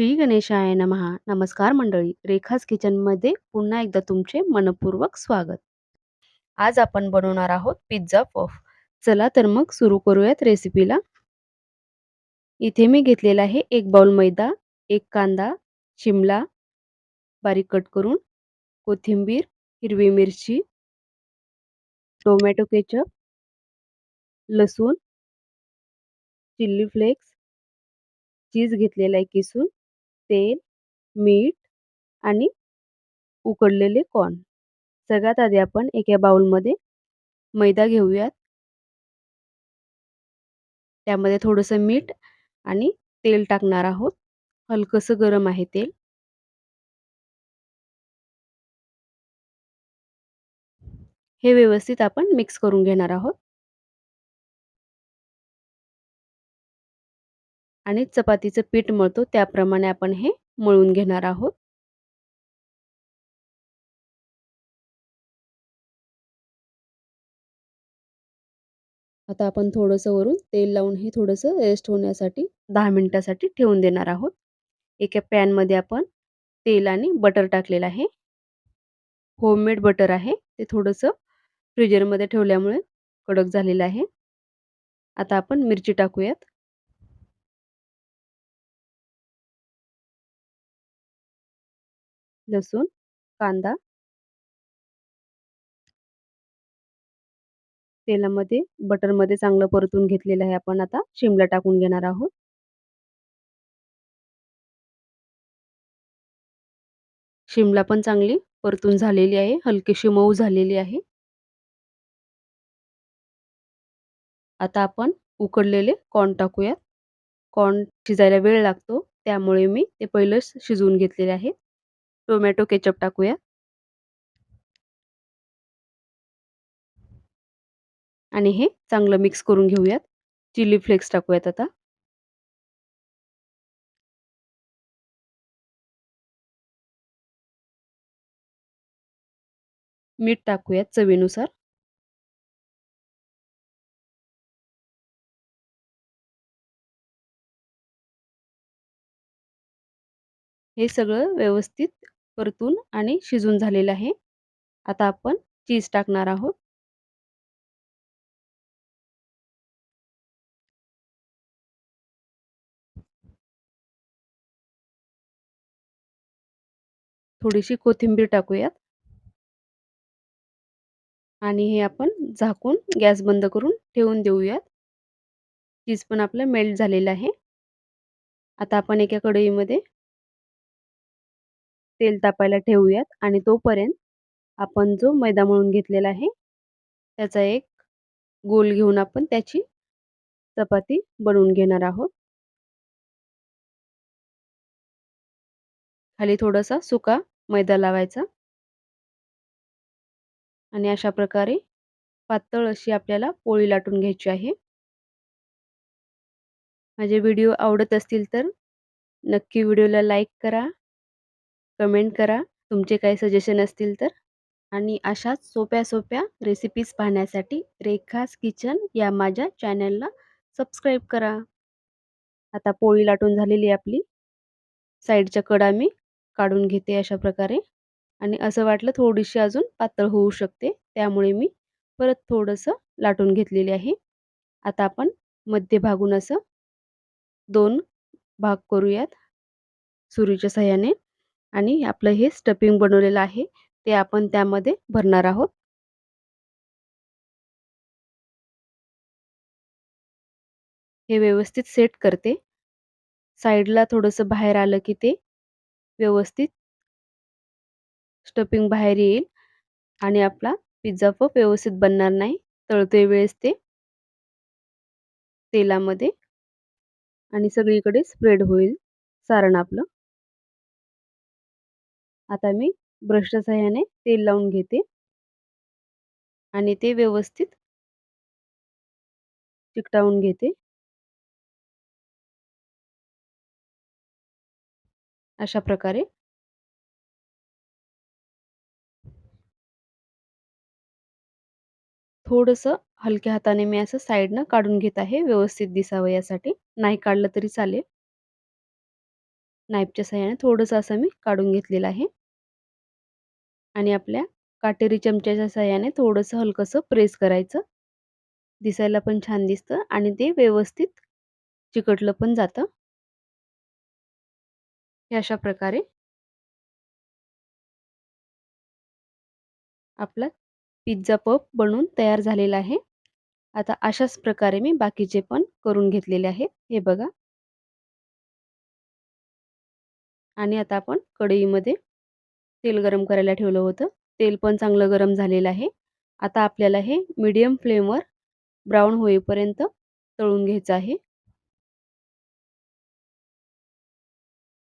श्री गणेशाय नमहा नमस्कार मंडळी रेखाज किचनमध्ये पुन्हा एकदा तुमचे मनपूर्वक स्वागत. आज आपण बनवणार आहोत पिझ्झा पफ चला तर मग सुरू करूयात रेसिपीला इथे मी घेतलेला आहे एक बाउल मैदा एक कांदा शिमला बारीक कट करून कोथिंबीर हिरवी मिरची टोमॅटो केचप लसूण चिल्ली फ्लेक्स चीज घेतलेला आहे किसून. तेल मीठ आणि उकडलेले कॉर्न सगळ्यात आधी आपण एका बाउलमध्ये मैदा घेऊयात. त्यामध्ये थोडंसं मीठ आणि तेल टाकणार आहोत. हलकंसं गरम आहे तेल. हे व्यवस्थित आपण मिक्स करून घेणार आहोत. आणि चपातीचं पीठ मळतो त्याप्रमाणे आपण हे मळून घेणार आहोत. आता आपण थोडंसं वरून तेल लावून हे थोडंसं रेस्ट होण्यासाठी दहा मिनिटासाठी ठेवून देणार आहोत. एका पॅनमध्ये आपण तेल आणि बटर टाकलेलं आहे. होममेड बटर आहे. ते थोडंसं फ्रीजरमध्ये ठेवल्यामुळे कडक झालेलं आहे. आता आपण मिरची टाकूयात. लसूण कांदा तेलामध्ये बटरमध्ये चांगलं परतून घेतलेलं आहे आपण आता. शिमला टाकून घेणार आहोत. शिमला पण चांगली परतून झालेली आहे. हलकीशी मऊ झालेली आहे. आता आपण उकडलेले कॉर्न टाकूयात. कॉर्न शिजायला वेळ लागतो त्यामुळे मी ते पहिलंच शिजवून घेतलेले आहे. टोमॅटो केचप टाकूया. आणि हे चांगलं मिक्स करून घेऊयात. चिली फ्लेक्स टाकूयात आता. मीठ टाकूयात चवीनुसार. हे सगळं व्यवस्थित परतून आणि शिजून झालेलं आहे. आता आपण चीज टाकणार आहोत. थोडीशी कोथिंबीर टाकूयात. आणि हे आपण झाकून गॅस बंद करून ठेवून देऊयात. चीज पण आपलं मेल्ट झालेलं आहे. आता आपण एका कढईमध्ये तेल तापायला ठेवूयात आणि तोपर्यंत आपण जो मैदा मळून घेतलेला आहे त्याचा एक गोल घेऊन आपण त्याची चपाती बनवून घेणार आहोत. खाली थोडासा सुका मैदा लावायचा. आणि अशा प्रकारे पातळ अशी आपल्याला पोळी लाटून घ्यायची आहे. माझे व्हिडिओ आवडत असतील तर नक्की व्हिडिओला लाईक करा. कमेंट करा. तुमचे काही सजेशन असतील तर. आणि अशाच सोप्या सोप्या रेसिपीज पाहण्यासाठी रेखास किचन या माझ्या चॅनलला सबस्क्राईब करा. आता पोळी लाटून झालेली आपली. साईडच्या कडा मी काढून घेते अशा प्रकारे. आणि असं वाटलं थोडीशी अजून पातळ होऊ शकते. त्यामुळे मी परत थोडंसं लाटून घेतलेले आहे. आता आपण मध्य भागून असं दोन भाग करूयात. सुरीच्या सहाय्याने. आणि आपलं हे स्टपिंग बनवलेलं आहे ते आपण त्यामध्ये भरणार आहोत. हे व्यवस्थित सेट करते. साईडला थोडंसं बाहेर आलं की ते व्यवस्थित स्टपिंग बाहेर येईल आणि आपला पिझ्झा पफ व्यवस्थित बनणार नाही तळते वेळेस ते. तेलामध्ये आणि सगळीकडे स्प्रेड होईल सारण आपलं. आता मी ब्रशच्या सहाय्याने तेल लावून घेते. आणि ते व्यवस्थित चिकटावून घेते. अशा प्रकारे. थोडंसं हलक्या हाताने मी असं साईडनं काढून घेत आहे व्यवस्थित दिसावं यासाठी. नाही काढलं तरी चालेल. नाईफच्या सहाय्याने थोडंसं असं मी काढून घेतलेलं आहे. आणि आपल्या काटेरी चमच्याच्या साह्याने थोडंसं हलकंसं प्रेस करायचं. दिसायला पण छान दिसतं आणि ते व्यवस्थित चिकटलं पण जातं. हे अशा प्रकारे आपला पिझ्झा पप बनवून तयार झालेला आहे. आता अशाच प्रकारे मी बाकीचे पण करून घेतलेले आहेत. हे बघा. आणि आता आपण कढईमध्ये तेल गरम करायला ठेवलं होतं. तेल पण चांगलं गरम झालेलं आहे. आता आपल्याला हे मीडियम फ्लेमवर ब्राऊन होईपर्यंत तळून घ्यायचं आहे.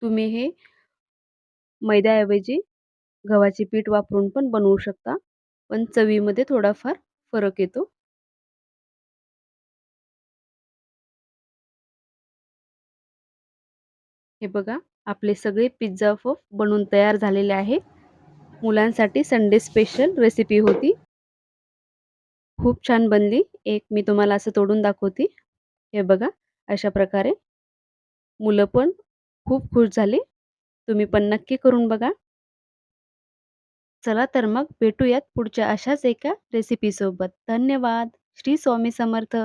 तुम्ही हे मैद्याऐवजी गव्हाचे पीठ वापरून पण बनवू शकता. पण चवीमध्ये थोडाफार फरक येतो. हे बघा. आपले सगळे पिझ्झा पफ बनवून तयार झालेले आहे मुलांसाठी संडे स्पेशल रेसिपी होती. खूप छान बनली. एक मी तुम्हाला असं तोडून दाखवते. हे बघा अशा प्रकारे. मुलं पण खूप खुश झाली. तुम्ही पण नक्की करून बघा. चला तर मग भेटूयात पुढच्या अशाच एका रेसिपीसोबत धन्यवाद. श्री स्वामी समर्थ.